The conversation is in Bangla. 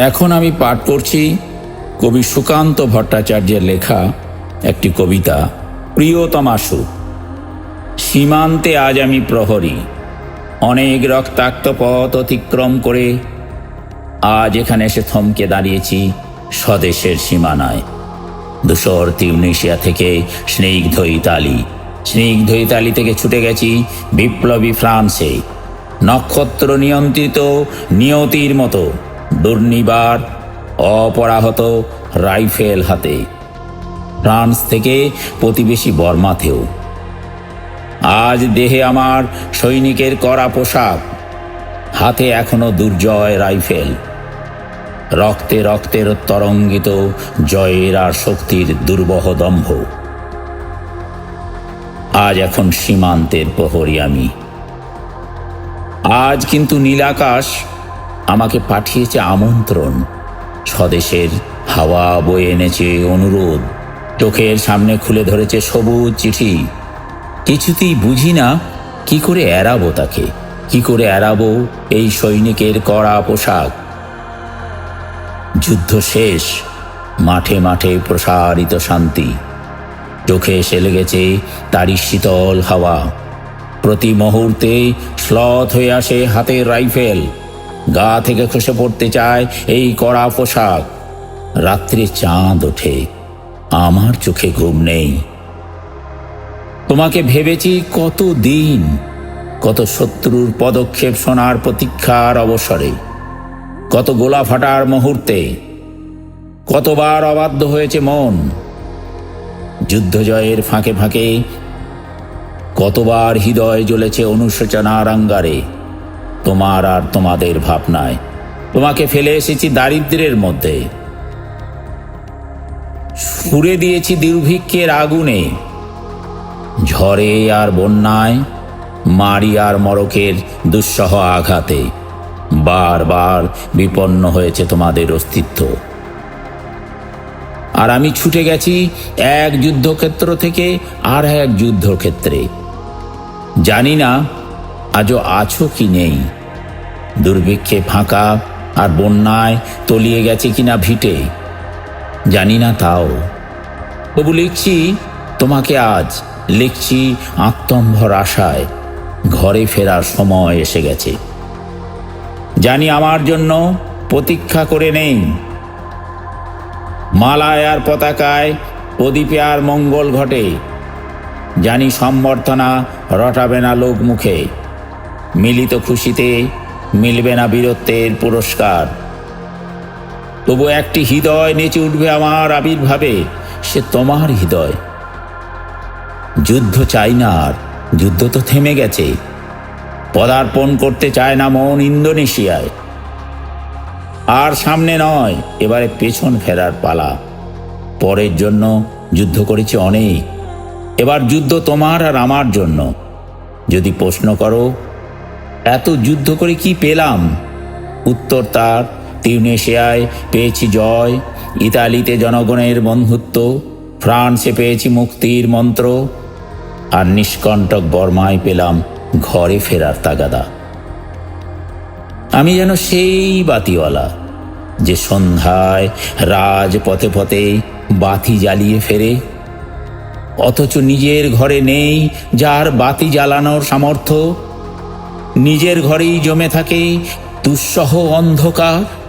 এখন আমি পাঠ করছি কবি সুকান্ত ভট্টাচার্যের লেখা একটি কবিতা, প্রিয়তমাসু। সীমান্তে আজ আমি প্রহরী। অনেক রক্তাক্ত পথ অতিক্রম করে আজ এখানে এসে থমকে দাঁড়িয়েছি স্বদেশের সীমানায়। ধূসর তিউনেশিয়া থেকে স্নিগ্ধ ইতালি স্নিগ্ধ ইতালি থেকে ছুটে গেছি বিপ্লবী ফ্রান্সে। নক্ষত্র নিয়ন্ত্রিত নিয়তির মতো। দুর্নিবার অপরাহত রাইফেল হাতে। ফ্রান্স থেকে প্রতিবেশী বর্মাতেও। আজ দেহে আমার সৈনিকের করা পোশাক। হাতে এখনও দুর্জয় রাইফেল। রক্তে রক্তের তরঙ্গিত জয়ের আর শক্তির দুর্বহ দম্ভ। আজ এখন সীমান্তের প্রহরী আমি। আজ কিন্তু নীলাকাশ আমাকে পাঠিয়েছে আমন্ত্রণ। স্বদেশের হাওয়া বয়ে এনেছে অনুরোধ। চোখের সামনে খুলে ধরেছে সবুজ চিঠি। কিছুতেই বুঝি না, কি করে এড়াবো তাকে? কি করে এড়াবো এই সৈনিকের কড়া পোশাক? যুদ্ধ শেষ, মাঠে মাঠে প্রসারিত শান্তি। চোখে এসে লেগেছে তারই শীতল হাওয়া। প্রতি মুহূর্তে শ্লথ হয়ে আসে হাতের রাইফেল। গা থেকে খসে পড়তে চায় এই কড়া পোশাক। রাত্রে চাঁদ ওঠে, আমার চোখে ঘুম নেই। তোমাকে ভেবেছি কত দিন কত শত্রুর পদক্ষেপ শোনার প্রতীক্ষার অবসরে, কত গোলা ফাটার মুহূর্তে, কতবার অবাধ্য হয়েছে মন। যুদ্ধ জয়ের ফাঁকে ফাঁকে কতবার হৃদয় জ্বলেছে অনুশোচনার আঙ্গারে। তোমার আর তোমাদের ভাবনায়। তোমাকে ফেলে এসেছি দারিদ্র্যের মধ্যে। সুরে দিয়েছি দুর্ভিক্ষের আগুনে। ঝড়ে আর বন্যায়, মারি আর মরকের দুঃসহ আঘাতে। বারবার বিপন্ন হয়েছে তোমাদের অস্তিত্ব। আর আমি ছুটে গেছি এক যুদ্ধক্ষেত্র থেকে আর এক যুদ্ধক্ষেত্রে। জানি না আজও আছো কি নেই? দুর্ভিক্ষে ফাঁকা আর বন্যায় তলিয়ে গেছে কিনা ভিটে। জানি না তাও। তবু লিখছি, তোমাকে আজ লিখছি আত্মম্ভর আশায়, ঘরে ফেরার সময় এসে গেছে। জানি আমার জন্য প্রতীক্ষা করে নেই। মালায় আর পতাকায়, প্রদীপে আর মঙ্গল ঘটে। জানি সম্বর্ধনা রটাবে না লোক মুখে মিলিত খুশিতে মিলবে না বীরত্বের পুরস্কার। তবু একটি হৃদয় নেচে উঠবে আমার আবির্ভাবে, সে তোমার হৃদয়। যুদ্ধ চাই না আর, যুদ্ধ তো থেমে গেছে। পদার্পণ করতে চায় না মন ইন্দোনেশিয়ায়। আর সামনে নয়, এবারে পেছন ফেরার পালা। পরের জন্য যুদ্ধ করেছে অনেক। এবার যুদ্ধ তোমার আর আমার জন্য। যদি প্রশ্ন করো এত যুদ্ধ করে কি পেলাম? উত্তর তার, তিউনেশিয়ায় পেয়েছি জয়, ইতালিতে জনগণের বন্ধুত্ব, ফ্রান্সে পেয়েছি মুক্তির মন্ত্র, আর নিষ্কণ্টক বর্মায় পেলাম ঘরে ফেরার তাগাদা। আমি যেন সেই বাতিওয়ালা, যে সন্ধ্যায় রাজ পথে পথে বাতি জ্বালিয়ে ফেরে, অথচ নিজের ঘরে নেই যার বাতি জ্বালানোর সামর্থ্য নিজের ঘরেই জমে থাকে দুঃসহ অন্ধকার।